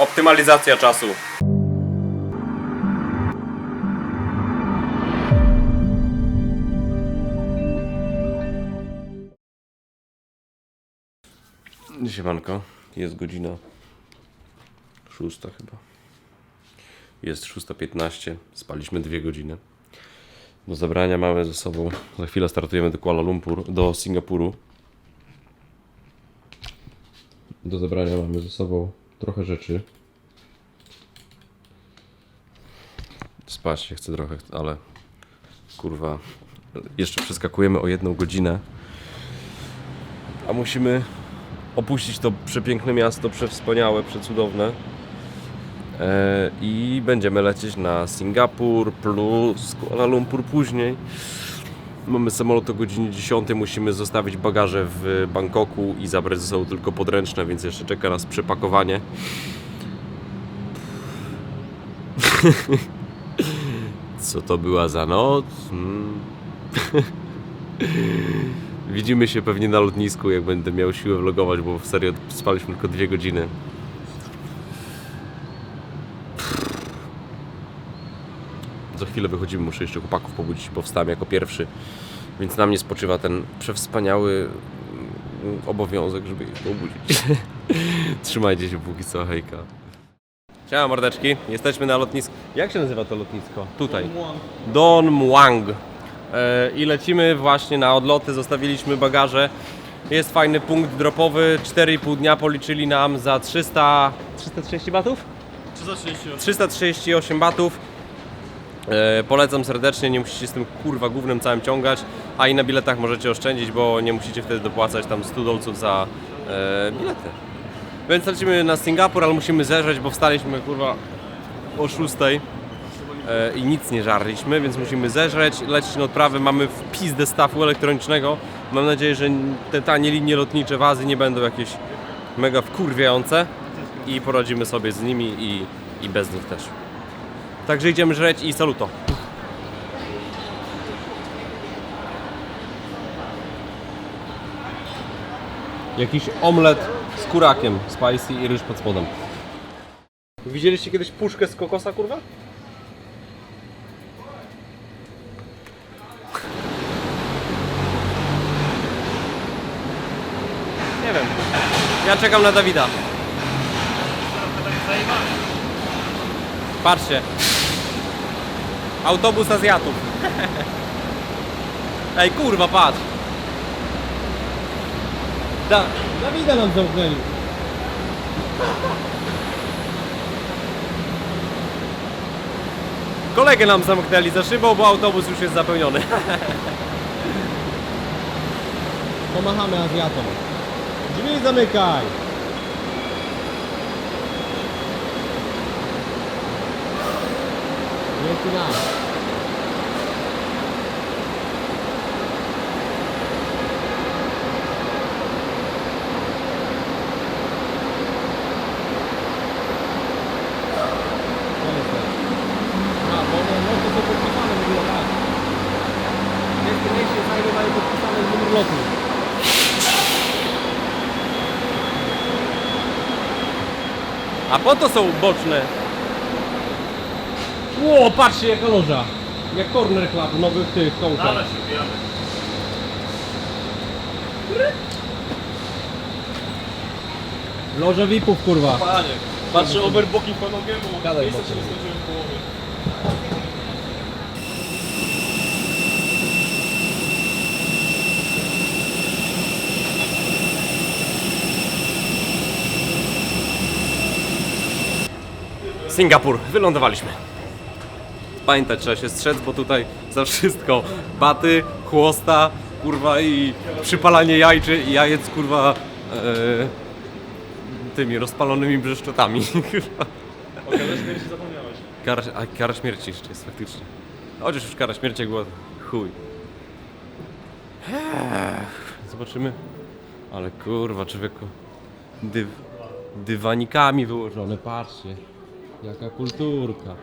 Optymalizacja czasu. Siemanko, jest godzina szósta chyba. Jest 6.15, spaliśmy dwie godziny. Do zabrania mamy ze sobą, za chwilę startujemy do Kuala Lumpur, do Singapuru. Do zabrania mamy ze sobą trochę rzeczy. Spać się chcę trochę, ale kurwa, jeszcze przeskakujemy o jedną godzinę. A musimy opuścić to przepiękne miasto, przewspaniałe, przecudowne. E, I będziemy lecieć na Singapur plus Kuala Lumpur później. Mamy samolot o godzinie 10, musimy zostawić bagaże w Bangkoku i zabrać ze sobą tylko podręczne, więc jeszcze czeka nas przepakowanie. Co to była za noc? Hmm. Widzimy się pewnie na lotnisku, jak będę miał siłę vlogować, bo w serio spaliśmy tylko dwie godziny. Za chwilę wychodzimy, muszę jeszcze chłopaków pobudzić, bo wstałem jako pierwszy. Więc na mnie spoczywa ten przewspaniały mm, obowiązek, żeby ich pobudzić. Trzymajcie się póki co, hejka. Siema mordeczki, jesteśmy na lotnisku. Jak się nazywa to lotnisko? Tutaj. Don Muang. E, I lecimy właśnie na odloty, zostawiliśmy bagaże. Jest fajny punkt dropowy, 4,5 dnia policzyli nam za 300... 330 batów? 338 batów. E, polecam serdecznie, nie musicie z tym kurwa głównym całym ciągać, a i na biletach możecie oszczędzić, bo nie musicie wtedy dopłacać tam 100 dolców za e, bilety. Więc lecimy na Singapur, ale musimy zeżreć, bo wstaliśmy kurwa o 6 e, i nic nie żarliśmy, więc musimy zeżreć, lecieć na odprawę, mamy wpis stawu elektronicznego. Mam nadzieję, że te tanie linie lotnicze w Azji nie będą jakieś mega wkurwiające i poradzimy sobie z nimi i, i bez nich też. Także idziemy żreć i saluto. Jakiś omlet z kurakiem, spicy i ryż pod spodem. Widzieliście kiedyś puszkę z kokosa, kurwa? Nie wiem. Ja czekam na Dawida. Patrzcie. Autobus Azjatów. Ej, kurwa, patrz. Da, Dawida nam zamknęli. Kolegę nam zamknęli za szybą, bo autobus już jest zapełniony. Pomachamy Azjatom. Drzwi zamykaj! Nam. To jest to. A, bo one loty są podpisane w ogóle tak. Destination fajne mają podpisane numer lotu. A po to są boczne. Ło, patrzcie jaka loża! Jak corner club w nowych tych kołkach. Loża VIP-ów kurwa. Panie, patrzę overbooking panowiemu, Gadaj, miejsca bokiem. się w połowie. Singapur, wylądowaliśmy. Pamiętać trzeba się strzec, bo tutaj za wszystko baty, chłosta, kurwa i przypalanie jajczy i jajec, kurwa, e, tymi rozpalonymi brzeszczotami. kurwa. O karze śmierci zapomniałeś. kara, a kara śmierci jeszcze jest faktycznie. Chociaż już kara śmierci była, chuj. Ech, Zobaczymy. Ale kurwa, człowieku. Dyw, dywanikami wyłożone, patrzcie. Jaka kulturka.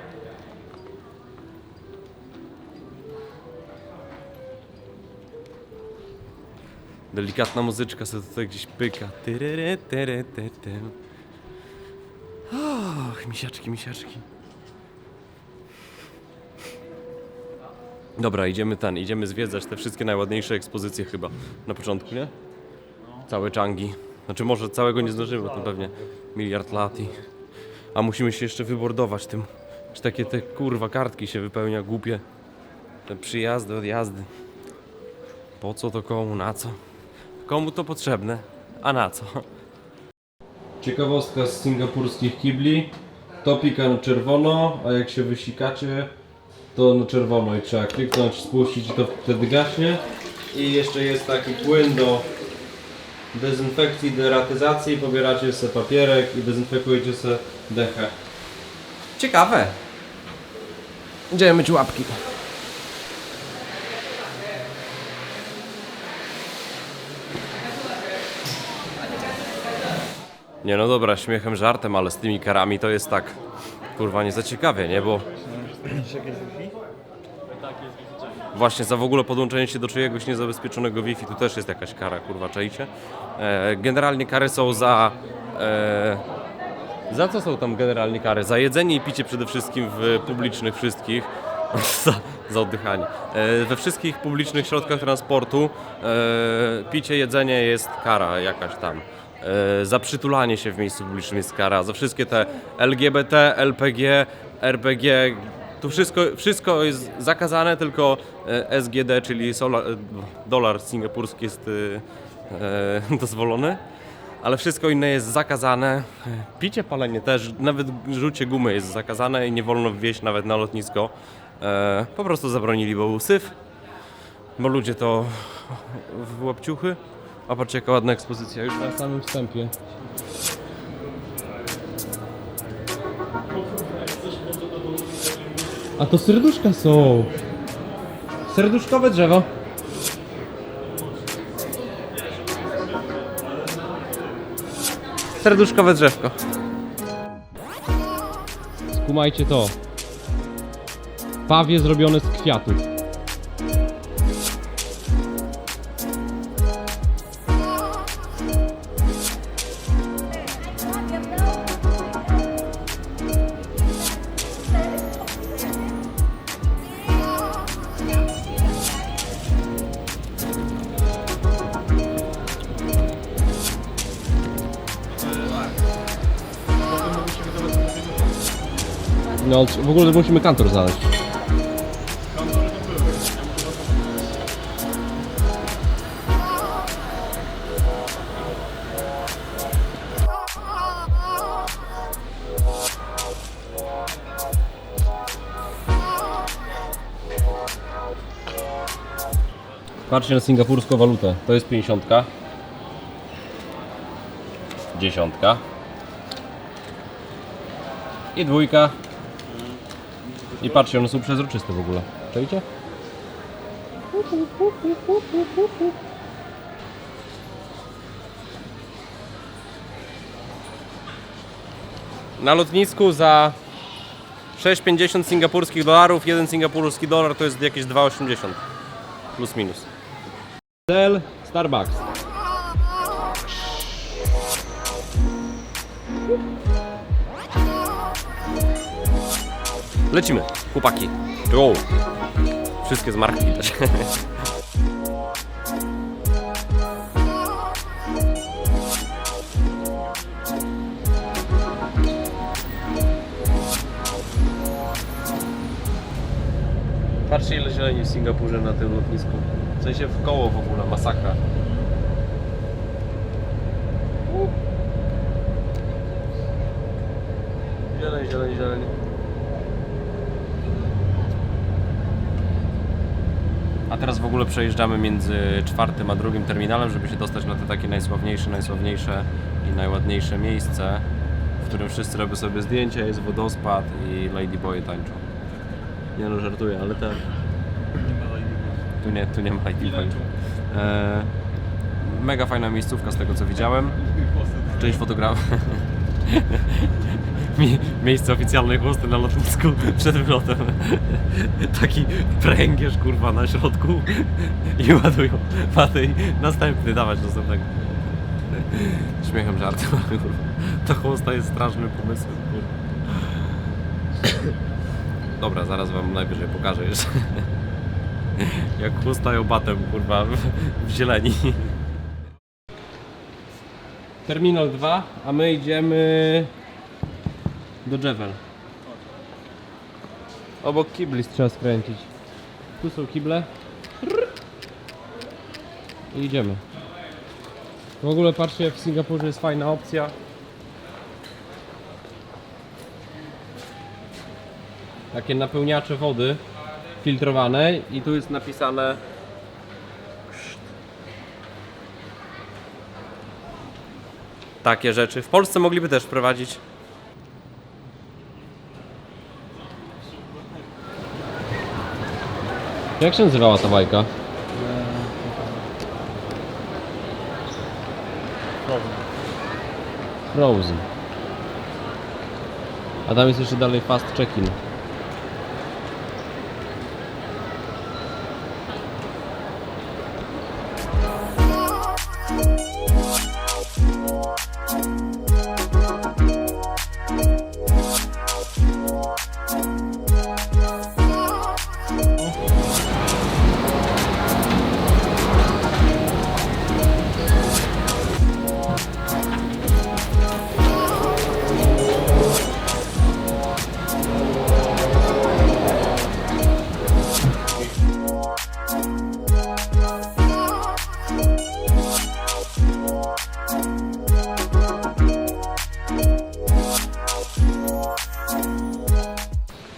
Delikatna muzyczka sobie tutaj gdzieś pyka. Ah. misiaczki, misiaczki. Dobra, idziemy ten, idziemy zwiedzać te wszystkie najładniejsze ekspozycje chyba na początku, nie? Całe Changi. Znaczy może całego nie zdążymy, bo to pewnie miliard lat i... A musimy się jeszcze wybordować tym. Czy takie te kurwa kartki się wypełnia głupie. Te przyjazdy, odjazdy. Po co to komu, na co? Komu to potrzebne, a na co? Ciekawostka z singapurskich kibli. To pika na czerwono, a jak się wysikacie, to na czerwono i trzeba kliknąć, spuścić i to wtedy gaśnie. I jeszcze jest taki płyn do dezynfekcji, deratyzacji. Pobieracie sobie papierek i dezynfekujecie sobie dechę. Ciekawe. Idziemy myć łapki. Nie no dobra, śmiechem, żartem, ale z tymi karami to jest tak, kurwa, nie za ciekawie, nie? Bo właśnie za w ogóle podłączenie się do czyjegoś niezabezpieczonego Wi-Fi tu też jest jakaś kara, kurwa, czajcie? E, generalnie kary są za... E, za co są tam generalnie kary? Za jedzenie i picie przede wszystkim w publicznych wszystkich. za, za oddychanie. E, we wszystkich publicznych środkach transportu e, picie, jedzenie jest kara jakaś tam. E, za przytulanie się w miejscu publicznym jest kara. Za wszystkie te LGBT, LPG, RPG, tu wszystko, wszystko jest zakazane, tylko e, SGD, czyli sola, e, dolar singapurski jest e, e, dozwolony ale wszystko inne jest zakazane. Picie, palenie też, nawet rzucie gumy jest zakazane i nie wolno wwieźć nawet na lotnisko. E, po prostu zabronili, bo był syf, bo ludzie to w łapciuchy. A patrzcie jaka ładna ekspozycja już na samym wstępie. A to serduszka są. Serduszkowe drzewo. Serduszkowe drzewko. Skumajcie to. Pawie zrobione z kwiatów. No, w ogóle musimy kantor znaleźć. Patrzcie na singapurską walutę. To jest 50. Dziesiątka. I dwójka. I patrzcie, one są przezroczyste w ogóle. Czajcie? Na lotnisku za 6,50 singapurskich dolarów, jeden singapurski dolar to jest jakieś 2,80 plus minus. Dell Starbucks. Lecimy, chłopaki. Go. Wszystkie z marki widać. Patrzcie ile zieleni w Singapurze na tym lotnisku. W sensie w koło w ogóle, masakra. Zieleń, zieleń, zieleń. A teraz w ogóle przejeżdżamy między czwartym a drugim terminalem, żeby się dostać na te takie najsławniejsze, najsławniejsze i najładniejsze miejsce, w którym wszyscy robią sobie zdjęcia, jest wodospad i ladyboye tańczą. Nie no, żartuję, ale ten... Tu nie, tu nie ma ladyboy. E, mega fajna miejscówka z tego co widziałem. Część fotografów. Mi- miejsce oficjalnej chłosty na lotnisku przed wylotem. Taki pręgierz kurwa na środku i ładują paty następny dawać następnego. Śmiechem żartem, kurwa. Ta chłosta jest strasznym pomysłem. Dobra, zaraz wam najwyżej pokażę jeszcze. Jak chłustają batem, kurwa, w, w zieleni. Terminal 2, a my idziemy do Jewel. Obok kibli trzeba skręcić. Tu są kible. I idziemy. W ogóle patrzcie, w Singapurze jest fajna opcja. Takie napełniacze wody filtrowane i tu jest napisane takie rzeczy. W Polsce mogliby też wprowadzić. Jak się nazywała ta bajka? Frozen. A tam jest jeszcze dalej fast check-in.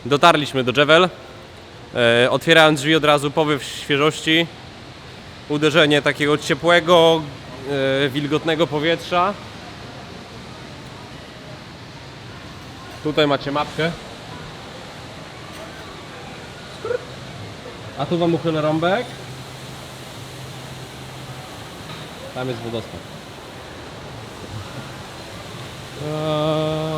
Dotarliśmy do Jewel. E, otwierając drzwi od razu powiew świeżości. Uderzenie takiego ciepłego, e, wilgotnego powietrza. Tutaj macie mapkę. A tu wam uchylę rąbek. Tam jest wodospad. A,